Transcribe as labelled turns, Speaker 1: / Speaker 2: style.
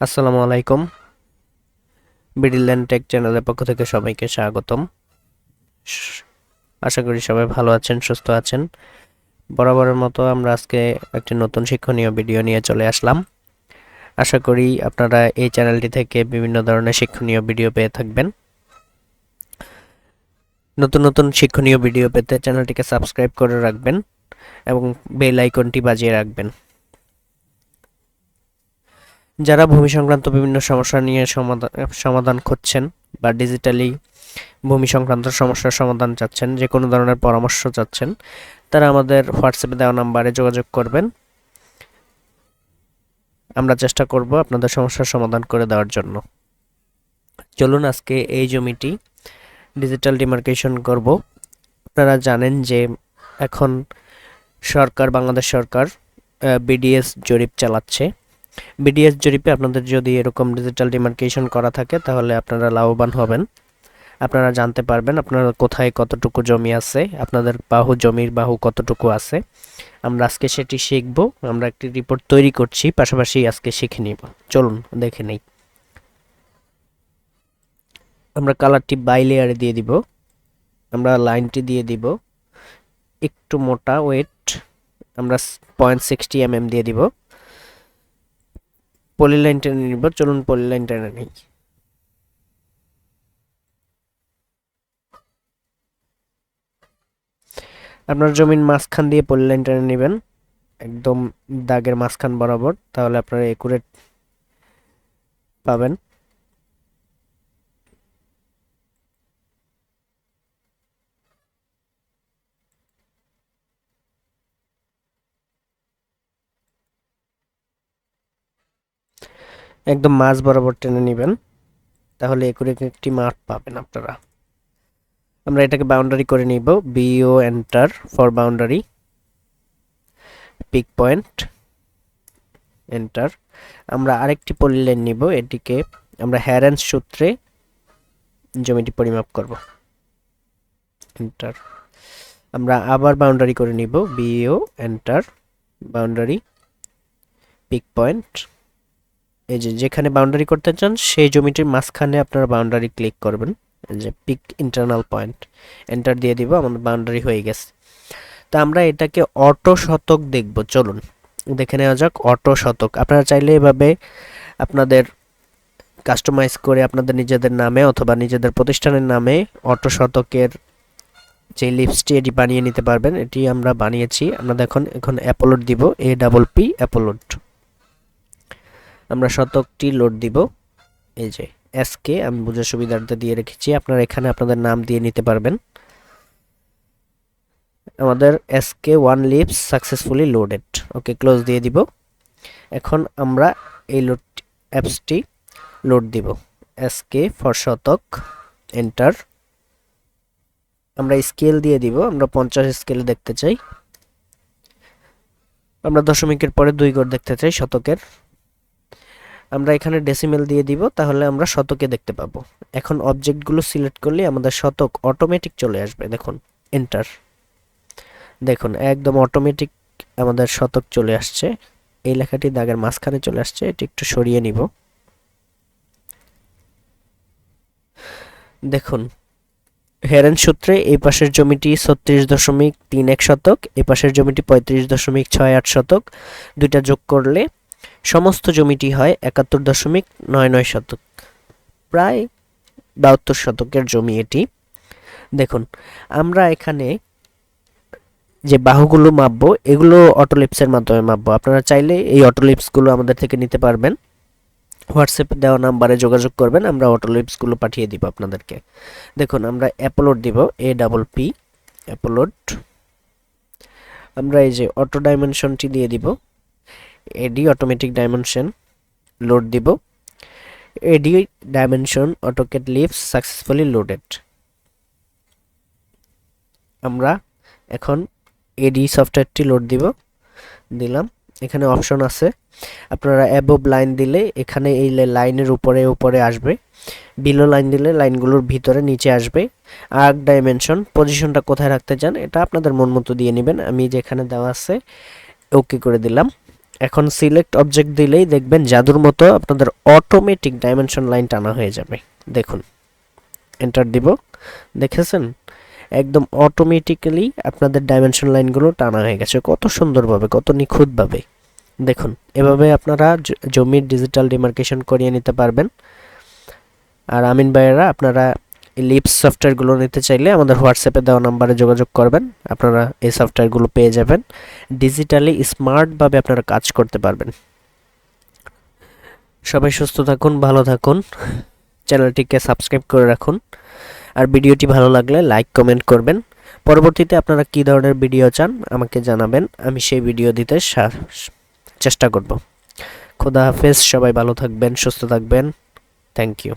Speaker 1: আসসালামু আলাইকুম। বিডিল্যান্ড টেক চ্যানেলের পক্ষ থেকে সবাইকে স্বাগতম। আশা করি সবাই ভালো আছেন, সুস্থ আছেন। বরাবরের মতো আমরা আজকে একটি নতুন শিক্ষণীয় ভিডিও নিয়ে চলে আসলাম। আশা করি আপনারা এই চ্যানেলটি থেকে বিভিন্ন ধরনের শিক্ষণীয় ভিডিও পেয়ে থাকবেন। নতুন নতুন শিক্ষণীয় ভিডিও পেতে চ্যানেলটিকে সাবস্ক্রাইব করে রাখবেন এবং বেল আইকনটি বাজিয়ে রাখবেন। যারা ভূমি সংক্রান্ত বিভিন্ন সমস্যা নিয়ে সমাধান সমাধান খুঁজছেন বা ডিজিটালি ভূমি সংক্রান্ত সমস্যার সমাধান চাচ্ছেন, যে কোনো ধরনের পরামর্শ চাচ্ছেন, তারা আমাদের হোয়াটসঅ্যাপে দেওয়া নাম্বারে যোগাযোগ করবেন। আমরা চেষ্টা করব আপনাদের সমস্যার সমাধান করে দেওয়ার জন্য। চলুন আজকে এই জমিটি ডিজিটাল ডিমার্কেশন করব। আপনারা জানেন যে এখন সরকার, বাংলাদেশ সরকার বিডিএস জরিপ চালাচ্ছে। বিডিএস জরিপে আপনাদের যদি এরকম ডিজিটাল ডিমার্কেশন করা থাকে, তাহলে আপনারা লাভবান হবেন। আপনারা জানতে পারবেন আপনার কোথায় কতটুকু জমি আছে, আপনাদের বাহু জমির বাহু কতটুকু আছে। আমরা আজকে সেটি শিখব, আমরা একটি রিপোর্ট তৈরি করছি, পাশাপাশি আজকে শিখে নিব। চলুন, দেখে নেই। আমরা কালারটি বাই লেয়ারে দিয়ে দিব। আমরা লাইনটি দিয়ে দিব। একটু মোটা ওয়েট আমরা পয়েন্ট সিক্সটি এম দিয়ে দিব। পলিলাইন টেনে নিব, চলুন পলিলাইন টেনে নিই। আপনার জমির মাঝখান দিয়ে পলিলাইন টেনে নেবেন, একদম দাগের মাঝখান বরাবর, তাহলে আপনারা একুরেট পাবেন। একদম মাঝ বরাবর টেনে নেবেন, তাহলে একুরেট একটি মাঠ পাবেন আপনারা। আমরা এটাকে বাউন্ডারি করে নিব BO enter for boundary pick point enter আমরা আরেকটি পলিলাইন নিব, এটিকে আমরা হ্যারেন্স সূত্রে জমিটি পরিমাপ করব। এন্টার আমরা আবার বাউন্ডারি করে নিব BO enter boundary pick point এই যে যেখানে বাউন্ডারি করতে চান, সেই জমিটির মাঝখানে আপনারা বাউন্ডারি ক্লিক করবেন। যে পিক ইন্টারনাল পয়েন্ট এন্টার দিয়ে দিব, আমাদের বাউন্ডারি হয়ে গেছে। তা আমরা এটাকে অটো শতক দেখব, চলুন। দেখে নেওয়া যাক, অটো শতক। আপনারা চাইলে এভাবে আপনাদের কাস্টমাইজ করে আপনাদের নিজেদের নামে অথবা নিজেদের প্রতিষ্ঠানের নামে অটো শতকের যে লিপসটি এটি বানিয়ে নিতে পারবেন। এটি আমরা বানিয়েছি। আমরা দেখুন এখন অ্যাপলোড দিব এ ডাবল পি অ্যাপলোড আমরা শতকটি লোড দিব। এই যে এসকে আমি বোঝার সুবিধার্থে দিয়ে রেখেছি। আপনারা এখানে আপনাদের নাম দিয়ে নিতে পারবেন। আমাদের SK one lips successfully loaded okay close দিয়ে দিব। এখন আমরা এই লোড অ্যাপসটি লোড দিব। এসকে ফর শতক এন্টার আমরা স্কেল দিয়ে দিব। আমরা পঞ্চাশ স্কেলে দেখতে চাই। আমরা দশমিকের পরে দুই গড় দেখতে চাই শতকের। আমরা এখানে ডেসিমেল দিয়ে দিব, তাহলে আমরা শতকে দেখতে পাবো। এখন অবজেক্টগুলো সিলেক্ট করলে আমাদের শতক অটোমেটিক চলে আসবে, দেখুন এন্টার দেখুন, একদম অটোমেটিক আমাদের শতক চলে আসছে। এই লেখাটি দাগের মাঝখানে চলে আসছে, এটি একটু সরিয়ে নিব। দেখুন হেরেন সূত্রে এই পাশের জমিটি ছত্রিশ দশমিক তিন এক শতক, এই পাশের জমিটি পঁয়ত্রিশ দশমিক ছয় আট শতক, দুইটা যোগ করলে সমস্ত জমিটি হয় একাত্তর দশমিক নয় নয় শতক, প্রায় বাহাত্তর শতকের জমি এটি। দেখুন, আমরা এখানে যে বাহুগুলো মাপবো, এগুলো অটোলিপসের মাধ্যমে মাপবো। আপনারা চাইলে এই অটোলিপসগুলো আমাদের থেকে নিতে পারবেন। হোয়াটসঅ্যাপে দেওয়া নাম্বারে যোগাযোগ করবেন, আমরা অটোলিপসগুলো পাঠিয়ে দিব আপনাদেরকে। দেখুন, আমরা অ্যাপলোড দিব এ ডাবল পি অ্যাপলোড আমরা এই যে অটো ডাইমেনশনটি দিয়ে দিব। এডি অটোমেটিক ডাইমেনশন লোড দিব। AD dimension AutoCAD lisp successfully loaded আমরা এখন এডি সফটওয়্যারটি লোড দিব। দিলাম। এখানে অপশন আছে। আপনারা অ্যাবোভ লাইন দিলে এখানে এই লাইনের উপরে উপরে আসবে। বিলো লাইন দিলে লাইনগুলোর ভিতরে, নিচে আসবে। আর্ক ডাইমেনশন পজিশনটা কোথায় রাখতে চান, এটা আপনাদের মন মতো দিয়ে নেবেন। আমি যেখানে দেওয়া আছে ওকে করে দিলাম। এখন সিলেক্ট অবজেক্ট দিলেই দেখবেন জাদুর মতো আপনাদের অটোমেটিক ডাইমেনশন লাইন টানা হয়ে যাবে। দেখুন এন্টার দিব। দেখেছেন? একদম অটোমেটিক্যালি আপনাদের ডাইমেনশন লাইনগুলো টানা হয়ে গেছে। কত সুন্দরভাবে, কত নিখুঁতভাবে। দেখুন, এভাবে আপনারা জমির ডিজিটাল ডিমার্কেশন করিয়ে নিতে পারবেন। আর আমিন ভাইয়েরা, আপনারা লিপস সফটওয়্যারগুলো নিতে চাইলে আমাদের হোয়াটসঅ্যাপে দেওয়া নাম্বারে যোগাযোগ করবেন। আপনারা এই সফটওয়্যারগুলো পেয়ে যাবেন। ডিজিটালি স্মার্টভাবে আপনারা কাজ করতে পারবেন। সবাই সুস্থ থাকুন, ভালো থাকুন। চ্যানেলটিকে সাবস্ক্রাইব করে রাখুন। আর ভিডিওটি ভালো লাগলে লাইক কমেন্ট করবেন। পরবর্তীতে আপনারা কী ধরনের ভিডিও চান আমাকে জানাবেন। আমি সেই ভিডিও দিতে চেষ্টা করব। খোদা হাফেজ, সবাই ভালো থাকবেন, সুস্থ থাকবেন। Thank you